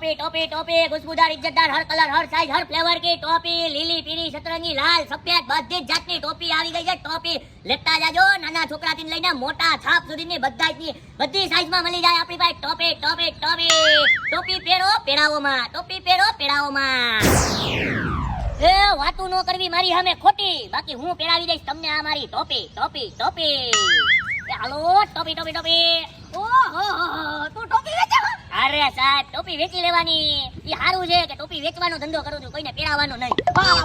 ટોપી ટોપી ટોપી ખુશબુદાર ઇજ્જતદાર, હર કલર, હર સાઇઝ હર ફ્લેવર કી ટોપી, લીલી, પીળી સતરંગી લાલ, સફેદ, બધી જ જાતની ટોપી આવી ગઈ છે. ટોપી લેતા જાજો. નાના છોકરાથી લઈને મોટા છાપ સુધીની બધા બધી સાઇઝમાં મળી જાય આપણી પાસે. ટોપી ટોપી ટોપી. ટોપી પહેરો પેડાઓમાં. ટોપી પહેરો પેડાઓમાં. એ વાતું ન કરવી મારી સામે ખોટી. બાકી હું પહેરાવી દઈશ તમને આ મારી ટોપી. ટોપી ટોપી. હાલો, ટોપી ટોપી ટોપી. તું ટોપી વેચે અરે સાહેબ ટોપી વેચી લેવાની. ઈ હારું છે કે ટોપી વેચવાનો ધંધો કરું છું કોઈને પહેરાવાનો નહીં.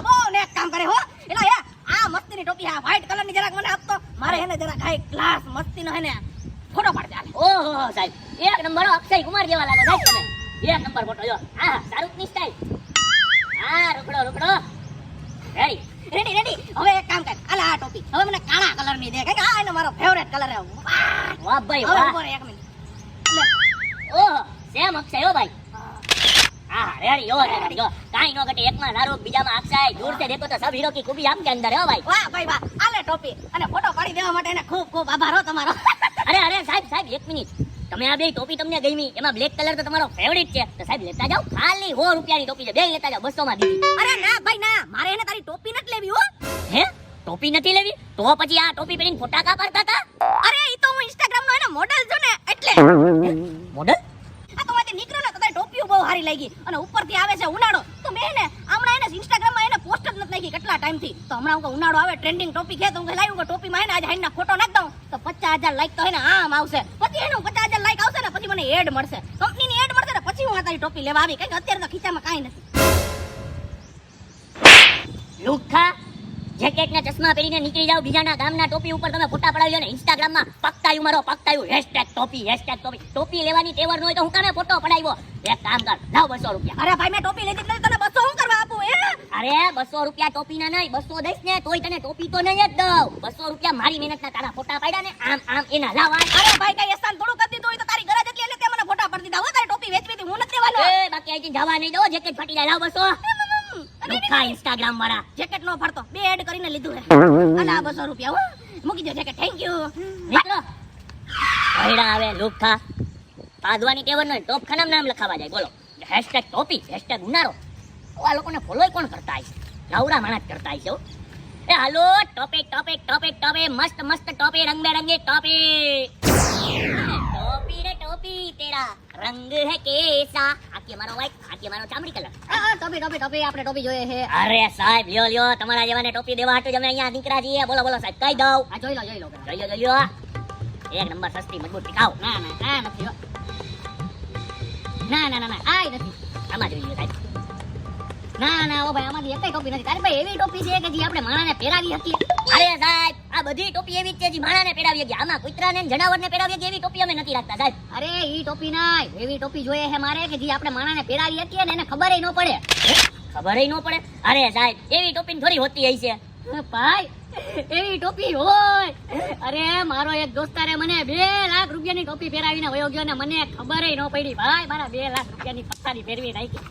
બહુ ને કામ કરે હો. એલા એ આ મસ્તીની ટોપી આ વ્હાઈટ કલરની જરાક મને આપતો. મારે હેને જરાક હાઈ ક્લાસ મસ્તીનો હે ને ફોટો પાડ ચાલે ઓહો સાહેબ. એક નંબર અક્ષય કુમાર જેવા લાગો સાહેબ તમે. એક નંબર ફોટો જો. હા શાહરુખની સ્ટાઈલ હા રૂકડો રૂકડો રેડી રેડી રેડી હવે એક કામ કર. આલા આ ટોપી. હવે મને કાળા કલરની દે કે આ એનો મારો ફેવરેટ કલર છે. વાહ! ભાઈ વાહ. એક મિનિટ. ટોપી. એમાં બ્લેક કલર તો તમારો ફેવરિટ છે. તો સાહેબ લેતા જાઓ. ખાલી સો રૂપિયાની ટોપી બે લેતા જાઓ અરે ના ભાઈ ના. મારે એને તારી ટોપી નથી લેવી હો. હે? ટોપી નથી લેવી? તો પછી આ ટોપી પહેરીને ફોટા કા પાડતા હતા? અરે એ તો હું ઇન્સ્ટાગ્રામ નો એનો મોડલ છું ને એટલે. મોડલ? આ તો માંથી નીકળ્યો ને તો ટોપીઓ બહુ સારી લાગી. અને ઉપરથી આવે છે ઉનાળો. તો મેં ને હમણાં એને ઇન્સ્ટાગ્રામમાં એને પોસ્ટ જ નથી નાખી કેટલા ટાઈમથી તો હમણાં હું ઉનાળો આવે ટ્રેન્ડિંગ ટોપી છે તો હું લાવ્યું કે ટોપી માં એને આજે હાઈના ફોટો નાખ દઉં. તો પચાસ હજાર લાઈક તો એને આમ આવશે. પછી એનું પચાસ હજાર લાઈક આવશે ને પછી મને એડ મળશે. કંપનીની એડ મળશે ને પછી હું આ તારી ટોપી લેવા આવી. કઈ અત્યારે તો ખીચામાં કાંઈ નથી. લુખ્ખા જેકેટ ને ચશ્મા પહેરીને નીકળી જાવ બીજાના ગામના ટોપી ઉપર તમે ફોટા પડાવ્યો ને ઇન્સ્ટાગ્રામમાં પકતાયું મારો પકતાયું. હેશટેગ ટોપી હેશટેગ ટોપી. ટોપી લેવાની ટેવર ન હોય તો હું કામે ફોટો પડાવ્યો? એક કામ કર લાવ બસો રૂપિયા. અરે ભાઈ મેં ટોપી લીધી નથી તને બસો હું કરવા આપું એ અરે બસો રૂપિયા ટોપી ના નહીં બસો દઈશ ને તોય તને ટોપી તો નહીં જ દઉં. બસો રૂપિયા મારી મહેનત ના તારા ફોટા પાડ્યા ને આમ આમ એના લાવા. અરે ભાઈ કઈ એસાન થોડું કરી દીધું હોય તો તારી ગરજ એટલી એટલે તે મને ફોટા પડી દીધા. હો તારી ટોપી વેચવી હતી હું નથી દેવાનો એ બાકી અહીંથી જવા નહીં દો જેકેટ ફાટી જાય લાવ બસો. લુખ્ખા ઇન્સ્ટાગ્રામ વાળા. જેકેટ નો ફરતો બે એડ કરીને લીધું હે. અને આ 200 રૂપિયા, હો. મૂકી દો જેકેટ. થેન્ક યુ મિત્રો ભયડા આવે લુખા પાદવાની કેવર નો ટોપ ખાનામાં નામ લખાવા જાય. બોલો. હેશટેગ ટોપી હેશટેગ ઉનારો આ લોકોને ફોલોય કોણ કરતા હશે? નવરા માણસ કરતા હશે એ હાલો ટોપિક ટોપિક ટોપિક ટોપિક મસ્ત મસ્ત ટોપી, રંગબેરંગી ટોપી. ટોપી રે ટોપી, તેરા રંગ હે કેસા. આખી મારો વાઈટ આખી મારો ચામડી કલર. ટોપી ટોપી ટોપી આપણે ટોપી જોઈએ છે. અરે સાહેબ લ્યો લ્યો તમારા જેવાને ટોપી દેવા હાટુ જ અહીંયા નીકળ્યા છીએ. બોલો બોલો સાહેબ કઈ દઉં. આ જોઈ લો જોઈ લો. જોઈ લો જોઈ લો. એક નંબર સસ્તી મજબૂત ટીકાઉ. ના ના ના નથી ના ના ના ના આય નથી. આમાં જોઈ લો સાહેબ. ના ના ઓ ભાઈ આમાંથી એકેય ટોપી નથી. તારે ભાઈ એવી ટોપી છે કે જે આપણે માણાને પહેરાવી હતી અરે સાહેબ બધી ટોપી એવી છે જે માણાને પહેરાવી ગયા આમાં કૂતરાને ને જનાવરને પહેરાવી ગયા એવી ટોપી અમે નથી રાખતા. સાહેબ અરે ઈ ટોપી ના એવી ટોપી જોઈએ છે મારે કે જે આપણે માણાને પહેરાવી હતી ને એને ખબર ન પડે. ખબર ન પડે? અરે સાહેબ એવી ટોપી થોડી હોતી હશે છે. ભાઈ એવી ટોપી હોય. અરે મારો એક દોસ્તારે મને બે લાખ રૂપિયાની ટોપી પહેરાવીને વયો ગયો ને મને ખબર ન પડી. ભાઈ મારા બે લાખ રૂપિયાની પથારી ફેરવી નાખી.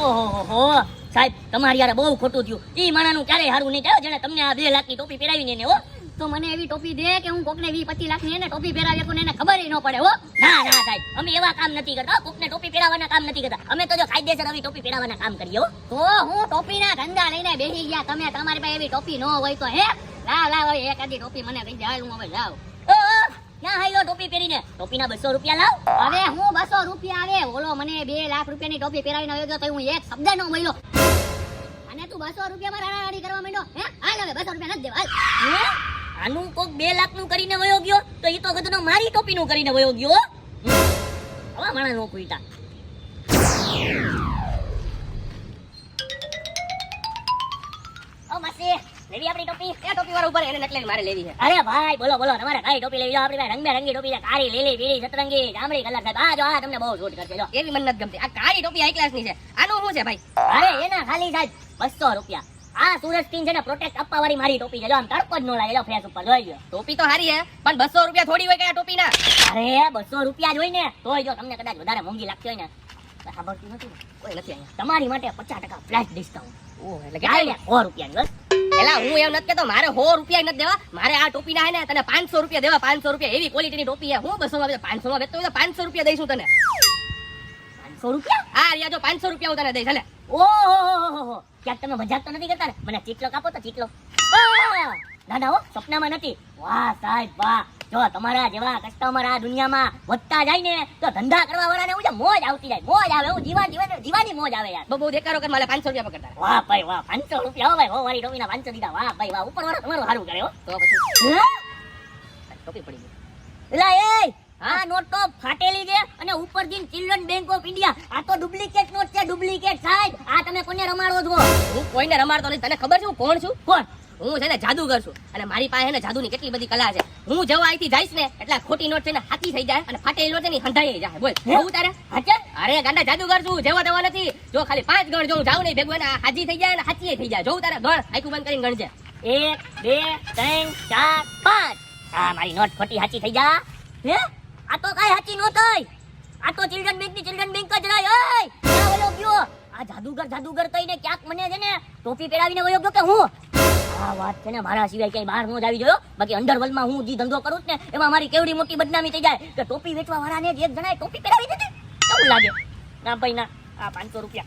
ઓહો હો. સાહેબ તમારી યાર બહુ ખોટું થયું. ઈ માણાનું ક્યારેય હારું નહીં થાય જેને તમને આ બે લાખની ટોપી પહેરાવીને એને હો. તો મને એવી ટોપી દે કે હું કોકને વી પચીસ લાખની એને ટોપી પહેરાવી કોને એને ખબર ન પડે હો. ના ના સાહેબ અમે એવા કામ નથી કરતા કોકને ટોપી પહેરાવવાના કામ નથી કરતા. અમે તો જો કાયદેસર આવી ટોપી પહેરાવવાના કામ કરીએ હો. તો હું ટોપીના ધંધા લઈને બેસી ગયા. તમે તમારી પાસે એવી ટોપી ન હોય તો હે. લાવ લાવ હવે એક આદી ટોપી મને કહી જાય હું હવે લાવ. ક્યાં હાઈલો ટોપી પહેરીને? ટોપીના બસો રૂપિયા લાવ. હવે હું બસો રૂપિયા આવે? બોલો મને બે લાખ રૂપિયાની ટોપી પહેરાવીને આવ્યો તો હું એક શબ્દ નો મળ્યો અને તું બસો રૂપિયામાં રાડારાડી કરવા માંડ્યો? હે? હાલ હવે બસો રૂપિયા નથી દેવા. હાલ. આનું કોક બે લાખનું કરીને વયો ગયો? તો એ તો ગધનો મારી ટોપી નું કરીને વયો ગયો. હો. હવા માણા નો કુઈતા ઓ માસી. લેવી આપણી ટોપી? એ ટોપી વાળા ઉપર? એને નકલી મારે લેવી છે. અરે ભાઈ બોલો બોલો તમારે કઈ ટોપી લેવી આપણી પાસે રંગબેરંગી ટોપી છે કાળી લીલી પીળી સતરંગી જાંબલી કલર સાહેબ આ જો આ તમને બહુ સૂટ કરશે જો એવી મને નથી ગમતી. આ કાળી ટોપી હાઈ ક્લાસની છે. આનું શું છે ભાઈ? અરે એના ખાલી સાહેબ બસો રૂપિયા. આ સુરજ સ્કીન છે ને પ્રોટેક્ટ આપવા વાળી મારી ટોપી છે. જો આમ તડકો જ ન લાગે. જો ફેસ ઉપર જોઈ લો ટોપી તો સારી છે પણ બસો રૂપિયા થોડી હોય કે આ ટોપી ના અરે બસો રૂપિયા જોઈ ને તોય જો તમને કદાચ વધારે મોંઘી લાગતી હોય ને સાંભળતી નથી કોઈ નથી અહીંયા. તમારી માટે પચાસ ટકા ફ્લેશ ડિસ્કાઉન્ટ ઓહ એટલે ચાલે સો રૂપિયાની બસ. એલા હું એમ નથી કેતો મારે સો રૂપિયા નથી દેવા. મારે આ ટોપી ના હે ને તને પાંચસો રૂપિયા દેવા પાંચસો રૂપિયા. એવી ક્વોલિટીની ટોપી હે. હું બસો માં પાંચસો માં વેચતો તો પાંચસો રૂપિયા દઈશું તને. પાંચસો રૂપિયા? આ રિયા જો પાંચસો રૂપિયા હું તને દઈશ હાલે. ઓહો ક્યાંક તમે મજાક તો નથી કરતા ને? મને ચીટલો કાપો તો ચીટલો! ના ના હો સપનામાં નથી. વાહ સાહેબ વાહ. જો તમારા જેવા કસ્ટમર આ દુનિયામાં વધતા જાય ને તો ધંધા કરવા વાળાને હું મોજ આવતી જાય મોજ આવે હું જીવા જીવા જીવાની મોજ આવે યાર. બહુ દેખાડો કે મારે પાંચસો રૂપિયા પકડતા. વાહ ભાઈ વાહ પાંચસો રૂપિયા હો ભાઈ હો વારી ટોપીના પાંચસો દીધા. વાહ ભાઈ વાહ ઉપર વાળા તમારું સારું કરે હો. તો પછી? ટોપી પડી ગઈ. એલા એ આ નોટ તો ફાટેલી છે અને ઉપરથી ચિલ્ડ્રન બેંક ઓફ ઇન્ડિયા. આ તો ડુપ્લિકેટ નોટ છે ડુપ્લિકેટ સાહેબ આ તમે કોને રમાડો છો? હું કોઈને રમાડતો નથી. તને ખબર છે હું કોણ છું? કોણ? હું છે ને જાદુગર છું અને મારી પાસે ને જાદુની કેટલી બધી કલા છે. હું જવા અહીંથી જઈશ ને એટલે ખોટી નોટ છે ને હાથી થઈ જાય અને ફાટેલી નોટની હંધાઈ જાય. બોલ હું? તારે? હાચે અરે ગાંડા જાદુગર છું જેવો તેવો નથી. જો ખાલી પાંચ ગણ જો હું જાઉં નહીં ભેગું હાજી થઈ જાય અને હાચી થઈ જાય. જોઉં તારે? ગણ આખું બંધ કરીને ગણજે. એક બે ત્રણ ચાર પાંચ. આ મારી નોટ ખોટી હાચી થઈ જા. હે? આ તો કઈ હાચી નોટ હોય. આ તો ચિલ્ડ્રન બેંકની ચિલ્ડ્રન બેંક જ રહી ઓય! આ વયો ગયો. આ જાદુગર જાદુગર કહીને ક્યાંક મને છે ને ટોપી પહેરાવીને વયો ગયો કે હું? આ વાત છે ને, મારા સિવાય ક્યાંય બહાર નો જ આવી જોયો. બાકી અંડરવર્લ્ડમાં હું જે ધંધો કરું ને, એમાં મારી કેવડી મોટી બદનામી થઈ જાય કે ટોપી વેચવા વાળાને એક જણાએ ટોપી પહેરાવી દીધી. કેવું લાગે? ના ભાઈ, ના. આ પાંચસો રૂપિયા.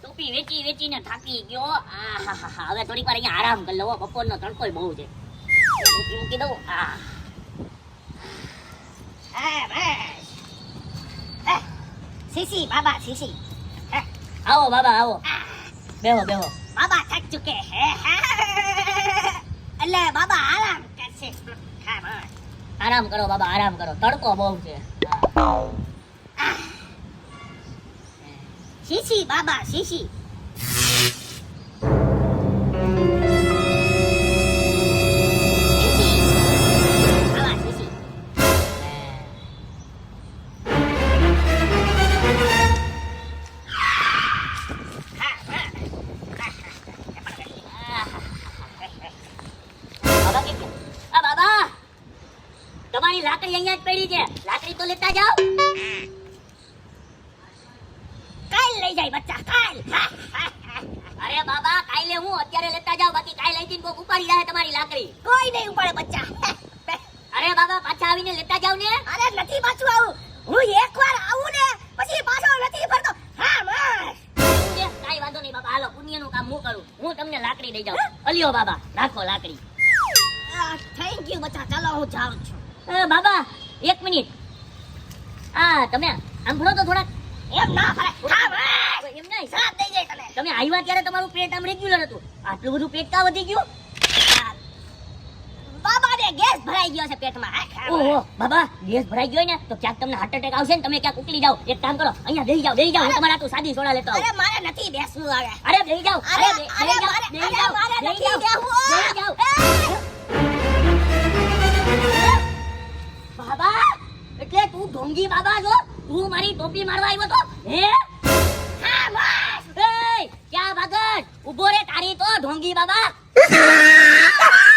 ટોપી વેચી વેચીને થાકી ગયો. આહાહાહા. હવે થોડીક વાર અહીંયા આરામ કરી લઉં. બપોરનો તડકોય બહુ છે. ટોપી મૂકી દઉં. આ બસ. બાબા, શીશી. આવો બાબા આવો બેહો બેહો બાબા થક ચુકે હે એટલે બાબા આરામ કરશે આરામ કરો બાબા આરામ કરો તડકો બહુ છે શીશી બાબા શીશી. તમારી લાકડી અહીંયા જ પડી છે. લાકડી તો લેતા જાઓ. કાલ લઈ જાય બચ્ચા કાલ. અરે બાબા કાલે હું? અત્યારે લેતા જાઓ બાકી કાલે લઈ જઈને કોક ઉપાડી જાય તમારી લાકડી. કોઈ નહીં ઉપાડે બચ્ચા. અરે બાબા પાછા આવીને લેતા જાવ ને. અરે નથી પાછું આવું. હું એકવાર આવું ને પછી પાછો નથી ફરતો. હા બસ. કાઈ વાંધો નહીં બાબા. હાલો પુણ્યનું કામ હું કરું. હું તમને લાકડી દઈ જાઉં. અલ્યો બાબા રાખો લાકડી. થેન્ક યુ બચ્ચા. ચાલો હું જાઉં છું. બાબા એક મિનિટ. આ તમે સાંભળો તો થોડાક. એમ ના ફરાય એમ નહીં. શ્રાપ દઈ જાય તમે તમે આવ્યા ત્યારે તમારું પેટ આમ રેગ્યુલર હતું. આટલું બધું પેટ કા વધી ગયું? બાબાને ગેસ ભરાઈ ગયો છે પેટમાં. ઓહો બાબા ગેસ ભરાઈ ગયો ને તો ક્યાંક તમને હાર્ટ એટેક આવશે ને તમે ક્યાંક ઉકલી જાઓ. એક કામ કરો અહીંયા બેહી જાઓ બેહી જાઓ હું તમારા તો સાદી સોડા લેતો અરે મારે નથી બેસવું હવે. અરે બેહી જાઓ. અરે અરે, બે- અરે, બેહી જાઓ મારે- બેહી અરે, ઢોંગી બાબા છો તું મારી ટોપી મારવા આવ્યો તો, હે? હા, બસ. એ, ક્યાં ભાગત ઊભો રે તારી તો, ઢોંગી બાબા.